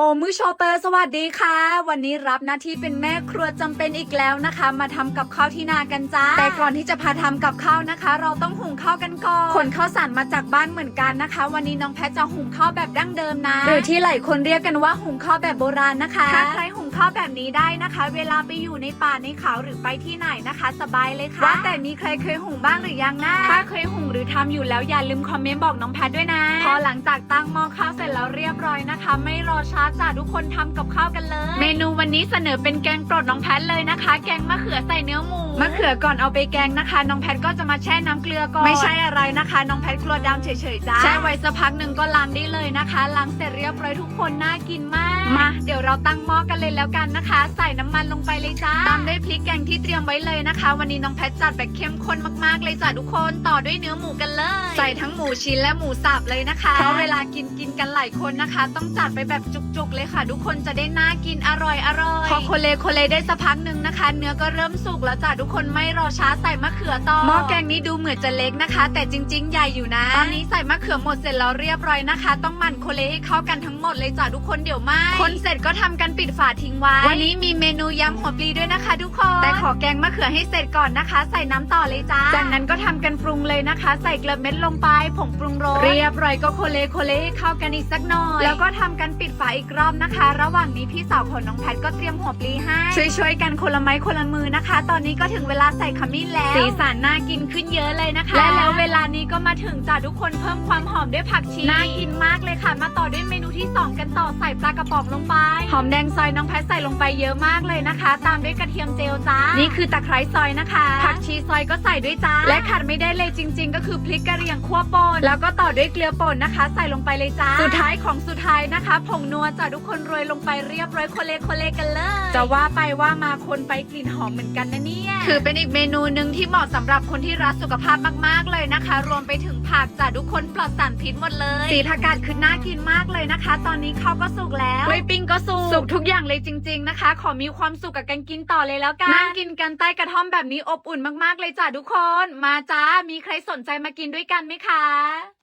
โอมือโชเปอร์สวัสดีค่ะ วันนี้รับหน้าที่เป็นแม่ครัวจำเป็นอีกแล้วนะคะ มาทำกับข้าวที่นากันจ้าแต่ก่อนที่จะพาทำกับข้าวนะคะ เราต้องหุงข้าวกันก่อนขนข้าวสารมาจากบ้านเหมือนกันนะคะ วันนี้น้องแพทจะหุงข้าวแบบดั้งเดิมนะหรือที่หลายคนเรียกกันว่าหุงข้าวแบบโบราณนะคะถ้าใครหุงข้าวแบบนี้ได้นะคะ เวลาไปอยู่ในป่าในเขาหรือไปที่ไหนนะคะ สบายเลยค่ะว่าแต่มีใครเคยหุงบ้างหรือยังนะถ้าเคยหุงหรือทำอยู่แล้วอย่าลืมคอมเมนต์บอกน้องแพทด้วยนะพอหลังจากตั้งหม้อข้าว เรียบร้อยนะคะ ไม่รอช้าจ้าทุกคนทำกับข้าวกันเลย เมนูวันนี้เสนอเป็นแกงโปรดน้องแพทเลยนะคะ แกงมะเขือใส่เนื้อหมู มะเขือก่อนเอาไปแกงนะคะ น้องแพทก็จะมาแช่น้ำเกลือก่อนไม่ใช่อะไรนะคะ น้องแพทกลัวดำเฉยๆจ้าแช่ไว้สักพักหนึ่งก็ล้างได้เลยนะคะล้างเสร็จเรียบร้อยทุกคนน่ากินมากมาเดี๋ยวเราตั้งหม้อกันเลยแล้วกันนะคะ ใส่น้ำมันลงไปเลยจ้าตามด้วยพริกแกงที่เตรียมไว้เลยนะคะ วันนี้น้องแพทจัดแบบเข้มข้นมากๆเลยจ้ะทุกคนต่อด้วยเนื้อหมูกันเลย ใส่ทั้งหมูชิ้นและหมูสับเลยนะคะเพราะเวลากินกินกันหลายคนนะคะ ต้องจัดไปแบบจุกๆเลยค่ะ ทุกคนจะได้น่ากินอร่อยอร่อยพอโคเลโคเลได้สักพักหนึ่งนะคะ เนื้อก็เริ่มสุกแล้วจ้ะทุกคนไม่รอช้าใส่มะเขือต่อหม้อแกงนี้ดูเหมือนจะเล็กนะคะ แต่จริง ๆ ใหญ่อยู่นะ ตอนนี้ใส่มะเขือหมดเสร็จแล้วเรียบร้อยนะคะ ต้องหมั่นโคเลให้เข้ากันทั้งหมดเลยจ้ะทุกคนเดี๋ยวไหมคนเสร็จก็ทำกันปิดฝาทิ้งไว้ วันนี้มีเมนูยำหัวปลีด้วยนะคะทุกคน แต่ขอแกงมะเขือให้เสร็จก่อนนะคะ ใส่น้ำต่อเลยจ้า จากนั้นก็ทำกันปรุงเลยนะคะ ใส่เกลือเม็ดลงไปผงปรุงรส เรียบร้อยก็โคเลโคเลให้เข้ากันอีกสักหน่อย แล้วก็ทำกันปิดฝาอีกรอบนะคะ ระหว่างนี้พี่สาวของน้องแพทก็เตรียมหัวปลีให้ ช่วยๆกันคนละไม้คนละมือนะคะ ตอนนี้ก็ถึงเวลาใส่ขมิ้นแล้ว สีสันน่ากินขึ้นเยอะเลยนะคะ และแล้วเวลานี้ก็มาถึงจ้ะทุกคนเพิ่มความหอมด้วยผักชีน่ากินมากเลยค่ะ มาต่อด้วยเมนูที่ 2 กันต่อใส่ปลากระป๋องลงไป หอมแดงซอยน้องแพทใส่ลงไปเยอะมากเลยนะคะ ตามด้วยกระเทียมเจียวจ้านี่คือตะไคร้ซอยนะคะ ผักชีซอยก็ใส่ด้วยจ้าและขาดไม่ได้เลยจริง ๆ ก็คือพริกกระเหรี่ยงคั่วป่นแล้วก็ต่อด้วยเกลือป่นนะคะ ใส่ลงไปเลยจ้าสุดท้ายของสุดท้ายนะคะผงนัวจ้ะทุกคนโรยลงไปเรียบร้อยโคเลโคเลกันเลย จะว่าไปว่ามาคนไปกลิ่นหอมเหมือนกันนะเนี่ยคือเป็นอีกเมนูหนึ่งที่เหมาะสำหรับคนที่รักสุขภาพมากๆเลยนะคะ รวมไปถึงผักจ้ะทุกคนปลอดสารพิษหมดเลยสีผักกาดคือน่ากินมากเลยนะคะ ตอนนี้ข้าวก็สุกแล้วกล้วยปิ้งก็สุกสุกทุกอย่างเลยจริง ๆนะคะ ขอมีความสุขกับการกินต่อเลยแล้วกันนั่งกินกันใต้กระท่อมแบบนี้อบอุ่นมากๆเลยจ้ะทุกคน มาจ้ามีใครสนใจมากินด้วยกันไหมคะ